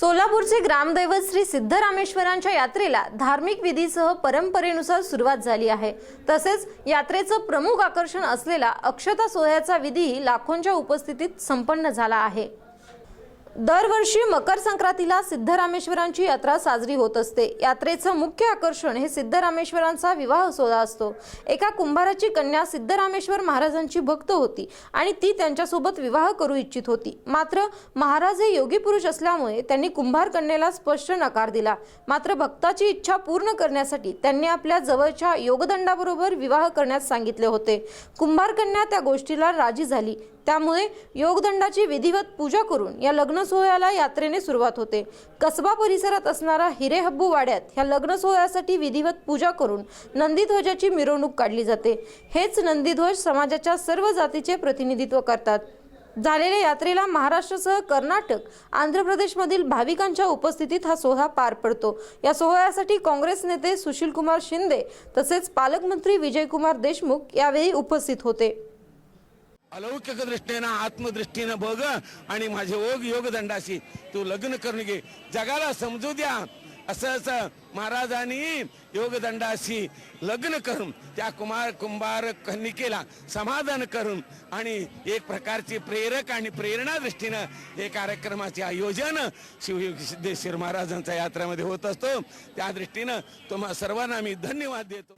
सोलापूरचे ग्रामदैवत श्री सिद्धरामेश्वरांच्या यात्रेला धार्मिक विधीसह परंपरेनुसार सुरुवात झाली आहे. तसेच यात्रेचं प्रमुख आकर्षण असलेला अक्षता सोहळ्याचा विधीही लाखोंच्या उपस्थितीत संपन्न झाला आहे. दरवर्षी मकर संक्रांतीला सिद्धरामेश्वरांची यात्रा साजरी होत असते. यात्रेचं मुख्य आकर्षण हे सिद्धरामेश्वरांचा विवाह सोहळा असतो. एका कुंभाराची कन्या सिद्धरामेश्वर महाराजांची भक्त होती आणि ती त्यांच्यासोबत विवाह करू इच्छित होती. मात्र महाराज हे योगी पुरुष असल्यामुळे त्यांनी कुंभार कन्येला स्पष्ट नकार दिला. मात्र भक्ताची इच्छा पूर्ण करण्यासाठी त्यांनी आपल्या जवळच्या योगदंडाबरोबर विवाह करण्यास सांगितले होते. कुंभार कन्या त्या गोष्टीला राजी झाली. त्यामुळे योगदंडाची विधिवत पूजा करून या लग्न सोहळ्याला यात्रेने सुरुवात होते. कसबा परिसरात असणारा हिरेहब्बू वाड्यात ह्या लग्न सोहळ्यासाठी विधिवत पूजा करून नंदीध्वजाची मिरवणूक काढली जाते. हेच नंदीध्वज समाजाच्या सर्व जातीचे प्रतिनिधित्व करतात. झालेल्या यात्रेला महाराष्ट्रासह कर्नाटक आंध्र प्रदेशमधील भाविकांच्या उपस्थितीत हा सोहळा पार पडतो. या सोहळ्यासाठी काँग्रेस नेते सुशीलकुमार शिंदे तसेच पालकमंत्री विजयकुमार देशमुख यावेळी उपस्थित होते. अलौकिक दृष्टीनं आत्मदृष्टीनं बघ आणि माझे ओग योगदंडाशी तू लग्न करून घे. जगाला समजू द्या. असं असं महाराजांनी योगदंडाशी लग्न करून त्या कुमार कुंभार कन्निकेला समाधान करून आणि एक प्रकारची प्रेरक आणि प्रेरणा दृष्टीनं हे कार्यक्रमाचे आयोजन शिव सिद्धेश्वर महाराजांच्या यात्रेमध्ये होत असतो. त्या दृष्टीनं तुम्हा सर्वांना मी धन्यवाद देतो.